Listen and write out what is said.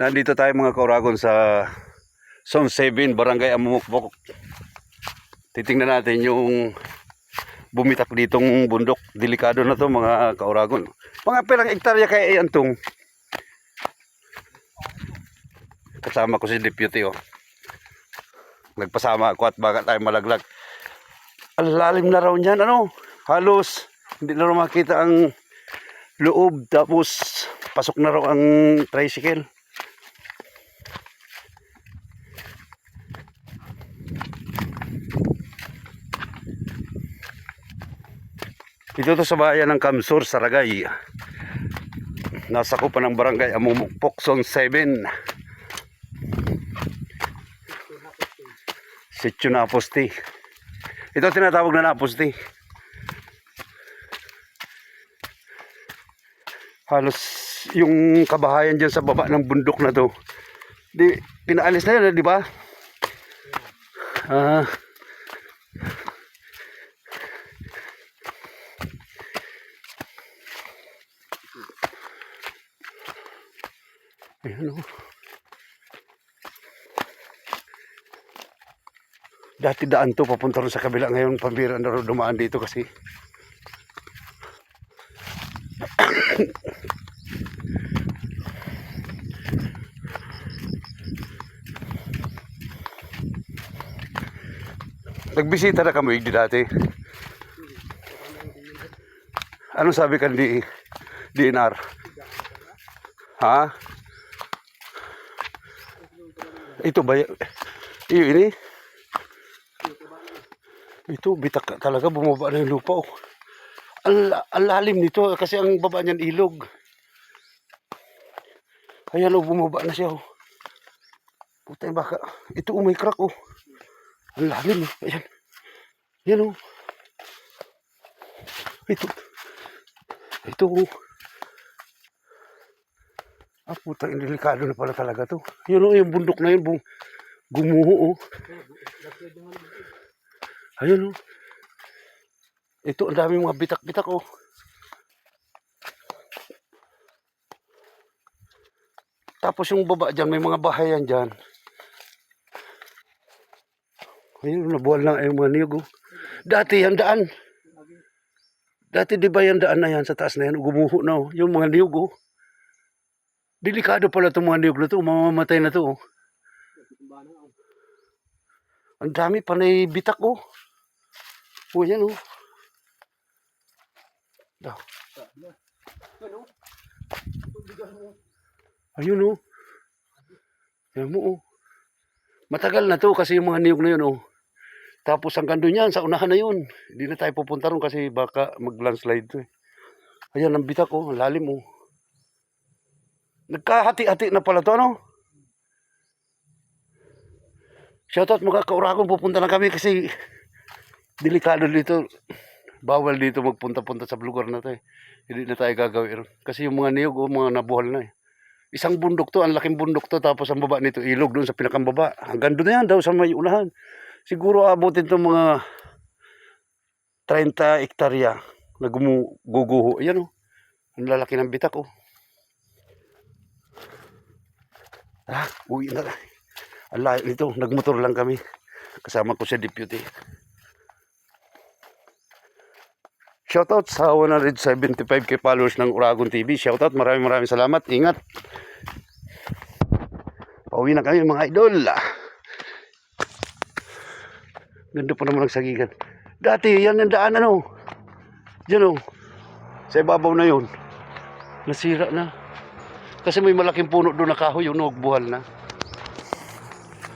Nandito tayo mga kauragon sa Zone 7, Barangay Amumukbok. Titingnan natin yung bumitak ditong bundok. Delikado na to mga kauragon. Mga pilang hektarya kaya iantong. Kasama ko si Deputy oh. Nagpasama ako at baka tayo malaglag. Ang lalim na raw niyan, ano? Halos hindi na raw makita ang loob tapos pasok na raw ang tricycle. Ito to sa bayan ng Kamsur, Saragay. Nasa ko ng barangay Amumukpok, Zone 7. Sityo na Aposti. Ito tinatawag na Naposti. Halos yung kabahayan dyan sa baba ng bundok na to. Di, pinaalis na yun, di ba? Ah. Ayan o. Dati daan to papunta rin sa kabila ngayon pambira na rin dumaan dito kasi Nagbisita na kami di dati. Anong sabi kan di DNR? Ha? Ito ba? Iyo ini? Ito, bitak talaga bumaba na yung lupa. Oh. Ang, la- ang lalim nito kasi ang baba niyan ilog. Ayan oh, bumaba na siya. Oh. Puta yung baka. Ito oh, may crack oh. Ang lalim oh. Ayan. Ayan oh. Ito. Ito oh. Ah, puta, delikado na pala talaga to. Yun oh, yung bundok na yun, bung, gumuho oh. Ayun oh. Ito, ang dami mga bitak-bitak oh. Tapos yung baba dyan, may mga bahayan dyan. Ayun, nabuwal lang yung mga niyog oh. Dati yung daan. Dati di ba yung daan na yan sa taas na yan, gumuho na oh. Yung mga niyog oh. Delikado pala itong mga niyog na to, mamamatay na to oh. Ang dami pa na bitak oh. Oh, yan oh. Daw. Ayun oh. Yan mo oh. Matagal na to kasi yung mga niyog na yun oh. Tapos hanggang doon yan, sa unahan na yun. Hindi na tayo pupunta ron kasi baka mag-landslide to eh. Ayan, ang bitak oh, lalim oh. Nagkahati-hati na pala to ano? Shoutout mga kauragon, pupunta na kami kasi delikado dito. Bawal dito magpunta-punta sa lugar na to eh. Hindi na tayo gagawin. Kasi yung mga niyog, oh, mga nabuhal na eh. Isang bundok to, ang laking bundok to, tapos ang baba nito, ilog doon sa pinakambaba. Hanggang doon na yan daw sa may unahan. Siguro abutin to mga 30 hektarya na gumuguguho. Ayan oh. Ang lalaki ng bitak oh. Ah, uwi na. Ang layo nito, nagmotor lang kami. Kasama ko si deputy. Shoutout sa 175k followers ng Uragon TV. Shoutout, maraming maraming salamat. Ingat. Pauwi na kami mga idol. Ganda pa naman ang sagigan. Dati, yan ang daan ano. Diyan oh. Sa ibabaw na yun. Nasira na. Kasi may malaking puno doon na kahoy, yung buhal na.